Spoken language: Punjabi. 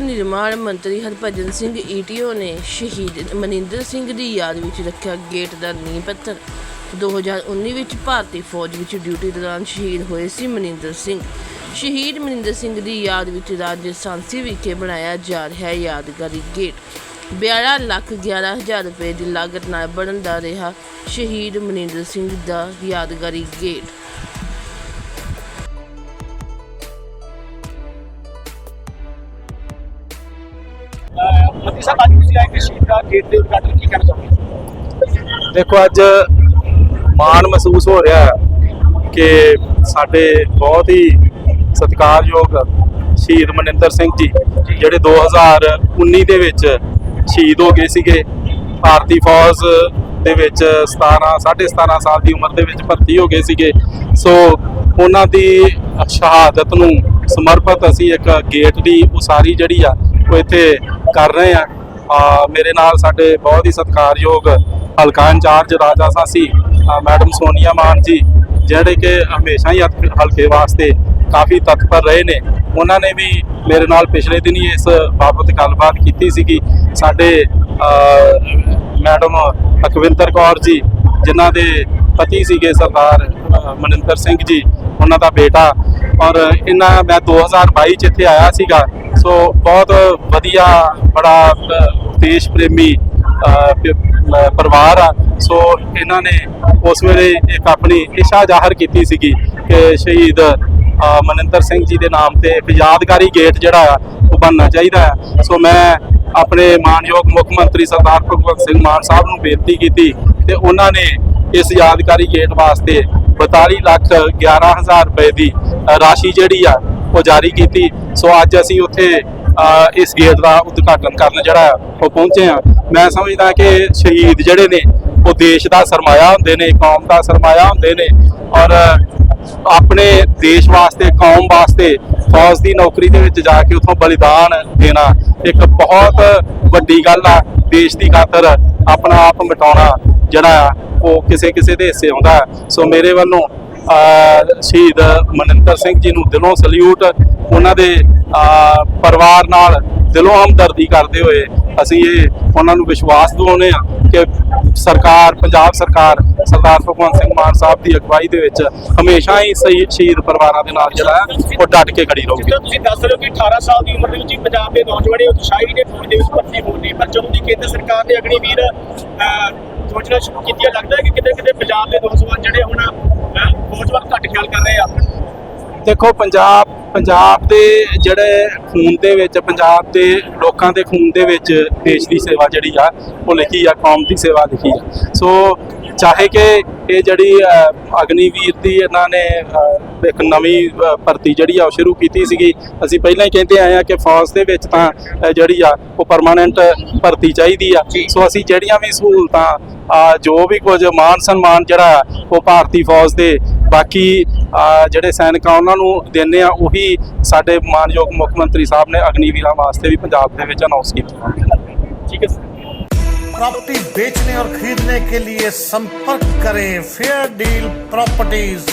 ਨਿਰਮਾਣ ਮੰਤਰੀ ਹਰਭਜਨ ਸਿੰਘ ਈਟੀਓ ਨੇ ਸ਼ਹੀਦ ਮਨਿੰਦਰ ਸਿੰਘ ਦੀ ਯਾਦ ਵਿੱਚ ਰੱਖਿਆ ਗੇਟ ਦਾ ਨੀਂਹ ਪੱਥਰ। 2019 ਵਿੱਚ ਭਾਰਤੀ ਫੌਜ ਵਿੱਚ ਡਿਊਟੀ ਦੌਰਾਨ ਸ਼ਹੀਦ ਹੋਏ ਸੀ ਮਨਿੰਦਰ ਸਿੰਘ। ਸ਼ਹੀਦ ਮਨਿੰਦਰ ਸਿੰਘ ਦੀ ਯਾਦ ਵਿੱਚ ਰਾਜਸਥਾਨਸੀ ਵਿਖੇ ਬਣਾਇਆ ਜਾ ਰਿਹਾ ਯਾਦਗਾਰੀ ਗੇਟ। 12 ਲੱਖ 11 ਹਜ਼ਾਰ ਰੁਪਏ ਦੀ ਲਾਗਤ ਨਾਲ ਬਣਨ ਦਾ ਰਿਹਾ ਸ਼ਹੀਦ ਮਨਿੰਦਰ ਸਿੰਘ ਦਾ ਯਾਦਗਾਰੀ ਗੇਟ। ਮਤੀ ਸਾਹਿਬ, ਅੱਜ ਤੁਸੀਂ ਆਏ ਕਿ ਦਾ ਗੇਟ ਦੇ ਉਦਘਾਟਨ ਕੀ ਕਹਿਣਾ ਚਾਹੁੰਦੇ ਦੇਖੋ, ਅੱਜ ਮਾਣ ਮਹਿਸੂਸ ਹੋ ਰਿਹਾ ਕਿ ਸਾਡੇ ਬਹੁਤ ਹੀ ਸਤਿਕਾਰਯੋਗ ਸ਼ਹੀਦ ਮਨਿੰਦਰ ਸਿੰਘ ਜੀ, ਜਿਹੜੇ 2019 ਦੇ ਵਿੱਚ ਸ਼ਹੀਦ ਹੋ ਗਏ ਸੀਗੇ। ਭਾਰਤੀ ਫੌਜ ਦੇ ਵਿੱਚ 17 17.5 ਸਾਲ ਦੀ ਉਮਰ ਦੇ ਵਿੱਚ ਭਰਤੀ ਹੋ ਗਏ ਸੀਗੇ। ਸੋ ਉਹਨਾਂ ਦੀ ਸ਼ਹਾਦਤ ਨੂੰ ਸਮਰਪਿਤ ਅਸੀਂ ਇੱਕ ਗੇਟ ਦੀ ਉਸਾਰੀ ਜਿਹੜੀ ਆ ਉਹ ਇੱਥੇ ਕਰ ਰਹੇ ਆ। ਆ, ਮੇਰੇ ਨਾਲ ਸਾਡੇ ਬਹੁਤ ਹੀ ਸਤਿਕਾਰਯੋਗ ਹਲਕਾ ਇੰਚਾਰਜ ਰਾਜਾ ਸਾਸੀ ਆ, ਮੈਡਮ ਸੋਨੀਆ ਮਾਨ ਜੀ ਜਿਹੜੇ ਕਿ ਹਮੇਸ਼ਾ ਹੀ ਹਲਕ- ਹਲਕੇ ਵਾਸਤੇ ਕਾਫੀ ਤਤਪਰ ਰਹੇ ਨੇ। ਉਹਨਾਂ ਨੇ ਵੀ ਮੇਰੇ ਨਾਲ ਪਿਛਲੇ ਦਿਨੀ ਇਸ ਬਾਬਤ ਗੱਲਬਾਤ ਕੀਤੀ ਸੀਗੀ। ਸਾਡੇ ਮੈਡਮ ਅਕਵਿੰਦਰ ਕੌਰ ਜੀ ਜਿਨ੍ਹਾਂ ਦੇ ਪਤੀ ਸੀਗੇ ਸਰਦਾਰ ਮਨਿੰਦਰ ਸਿੰਘ ਜੀ ਉਹਨਾਂ ਦਾ ਬੇਟਾ। ਔਰ ਇਹਨਾਂ ਮੈਂ 2022 ਚ ਇੱਥੇ ਆਇਆ ਸੀਗਾ। ਸੋ ਬਹੁਤ ਵਧੀਆ, ਬੜਾ ਦੇਸ਼ ਪ੍ਰੇਮੀ ਪਰਿਵਾਰ ਆ। ਸੋ ਇਹਨਾਂ ਨੇ ਉਸ ਵੇਲੇ ਇੱਕ ਆਪਣੀ ਇੱਛਾ ਜ਼ਾਹਰ ਕੀਤੀ ਸੀਗੀ ਕਿ ਸ਼ਹੀਦ ਮਨਿੰਦਰ ਸਿੰਘ ਜੀ ਦੇ ਨਾਮ ਤੇ ਇੱਕ ਯਾਦਗਾਰੀ ਗੇਟ ਜਿਹੜਾ ਆ, ਉਹ ਬਣਨਾ ਚਾਹੀਦਾ ਆ। ਸੋ ਮੈਂ ਆਪਣੇ ਮਾਨਯੋਗ ਮੁੱਖ ਮੰਤਰੀ ਸਰਦਾਰ ਭਗਵੰਤ ਸਿੰਘ ਮਾਨ ਸਾਹਿਬ ਨੂੰ ਬੇਨਤੀ ਕੀਤੀ ਤੇ ਉਹਨਾਂ ਨੇ ਇਸ ਯਾਦਗਾਰੀ ਗੇਟ ਵਾਸਤੇ 42 ਲੱਖ 11000 ਰੁਪਏ ਦੀ ਰਾਸ਼ੀ ਜਿਹੜੀ ਆ ਉਹ ਜਾਰੀ ਕੀਤੀ। ਸੋ ਅੱਜ ਅਸੀਂ ਉੱਥੇ ਇਸ ਗੇਟ ਦਾ ਉਦਘਾਟਨ ਕਰਨ ਜਿਹੜਾ ਉਹ ਪਹੁੰਚੇ ਆ ਮੈਂ ਸਮਝਦਾ ਕਿ ਸ਼ਹੀਦ ਜਿਹੜੇ ਨੇ, ਉਹ ਦੇਸ਼ ਦਾ ਸਰਮਾਇਆ ਹੁੰਦੇ ਨੇ, ਕੌਮ ਦਾ ਸਰਮਾਇਆ ਹੁੰਦੇ ਨੇ ਔਰ ਆਪਣੇ ਦੇਸ਼ ਵਾਸਤੇ, ਕੌਮ ਵਾਸਤੇ ਫੌਜ ਦੀ ਨੌਕਰੀ ਦੇ ਵਿੱਚ ਜਾ ਕੇ ਉੱਥੋਂ ਬਲੀਦਾਨ ਦੇਣਾ ਇੱਕ ਬਹੁਤ ਵੱਡੀ ਗੱਲ ਆ। ਦੇਸ਼ ਦੀ ਖਾਤਰ ਆਪਣਾ ਆਪ ਮਿਟਾਉਣਾ ਜਿਹੜਾ ਆ ਉਹ ਕਿਸੇ ਕਿਸੇ ਦੇ ਹਿੱਸੇ ਆਉਂਦਾ ਹੈ। ਸੋ ਮੇਰੇ ਵੱਲੋਂ ਸ਼ਹੀਦ ਮਨਿੰਦਰ ਸਿੰਘ ਜੀ ਨੂੰ ਦਿਲੋਂ ਸਲੂਟ, ਉਹਨਾਂ ਦੇ ਪਰਿਵਾਰ ਨਾਲ ਦਿਲੋਂ ਹਮਦਰਦੀ ਕਰਦੇ ਹੋਏ ਅਸੀਂ ਇਹ ਉਹਨਾਂ ਨੂੰ ਵਿਸ਼ਵਾਸ ਦਿਵਾਉਂਦੇ ਆ ਕਿ ਸਰਕਾਰ ਪੰਜਾਬ ਸਰਕਾਰ ਸਰਦਾਰ ਭਗਵੰਤ ਸਿੰਘ ਮਾਨ ਸਾਹਿਬ ਦੀ ਅਗਵਾਈ ਦੇ ਵਿੱਚ ਹਮੇਸ਼ਾ ਹੀ ਸਹੀ ਸ਼ਹੀਦ ਪਰਿਵਾਰਾਂ ਦੇ ਨਾਲ ਜਿਹੜਾ ਉਹ ਡਟ ਕੇ ਖੜੀ ਰਹੂਗੀ। ਤੁਸੀਂ ਦੱਸ ਰਹੇ ਹੋ ਕਿ 18 ਸਾਲ ਦੀ ਉਮਰ ਦੇ ਵਿੱਚ ਹੀ ਪੰਜਾਬ ਦੇ ਨੌਜਵਾਨ ਉਤਸ਼ਾਹੀ ਨੇ ਫੌਜ ਦੇ ਵਿੱਚ ਭਰਤੀ ਹੋਣ ਪਰ ਜਦੋਂ ਦੀ ਕੇਂਦਰ ਸਰਕਾਰ ਨੇ ਅਗਨੀਵੀਰ ਅਹ, ਯੋਜਨਾ ਸ਼ੁਰੂ ਕੀਤੀ ਲੱਗਦਾ ਹੈ ਕਿ ਕਿਤੇ ਕਿਤੇ ਪੰਜਾਬ ਦੇ ਨੌਜਵਾਨ ਜਿਹੜੇ ਹੁਣ ਅਹ, ਫੌਜ ਘੱਟ ਖਿਆਲ ਕਰ ਰਹੇ ਆ। ਦੇਖੋ ਪੰਜਾਬ ਪੰਜਾਬ ਦੇ ਜਿਹੜੇ ਖੂਨ ਦੇ ਵਿੱਚ ਪੰਜਾਬ ਦੇ ਲੋਕਾਂ ਦੇ ਖੂਨ ਦੇ ਵਿੱਚ ਦੇਸ਼ ਦੀ ਸੇਵਾ ਜਿਹੜੀ ਆ ਉਹ ਲਿਖੀ ਆ ਕੌਮ ਦੀ ਸੇਵਾ ਲਿਖੀ ਆ। ਸੋ ਚਾਹੇ ਕਿ ਇਹ ਜਿਹੜੀ ਅਗਨੀਵੀਰ ਦੀ ਇਹਨਾਂ ਨੇ ਇੱਕ ਨਵੀਂ ਭਰਤੀ ਜਿਹੜੀ ਆ ਉਹ ਸ਼ੁਰੂ ਕੀਤੀ ਸੀਗੀ। ਅਸੀਂ ਪਹਿਲਾਂ ਹੀ ਕਹਿੰਦੇ ਆਏ ਆ ਕਿ ਫੌਜ ਦੇ ਵਿੱਚ ਤਾਂ ਜਿਹੜੀ ਆ ਉਹ ਪਰਮਾਨੈਂਟ ਭਰਤੀ ਚਾਹੀਦੀ ਆ। ਸੋ ਅਸੀਂ ਜਿਹੜੀਆਂ ਵੀ ਸਹੂਲਤਾਂ ਜੋ ਵੀ ਕੁਝ ਮਾਨ ਸਨਮਾਨ ਜਿਹੜਾ ਉਹ ਭਾਰਤੀ ਫੌਜ ਦੇ ਬਾਕੀ ਅ, ਜਿਹੜੇ ਸੈਨਿਕ ਆ ਉਹਨਾਂ ਨੂੰ ਦਿੰਦੇ ਆ ਉਹੀ ਸਾਡੇ ਮਾਨਯੋਗ ਮੁੱਖ ਮੰਤਰੀ ਸਾਹਿਬ ਨੇ ਅਗਨੀਵੀਰਾਂ ਵਾਸਤੇ ਵੀ ਪੰਜਾਬ ਦੇ ਵਿੱਚ ਅਨਾਉਂਸ ਕੀਤਾ ਠੀਕ ਹੈ ਸਰ प्रॉपर्टी बेचने और खरीदने के लिए संपर्क करें फेयर डील प्रॉपर्टीज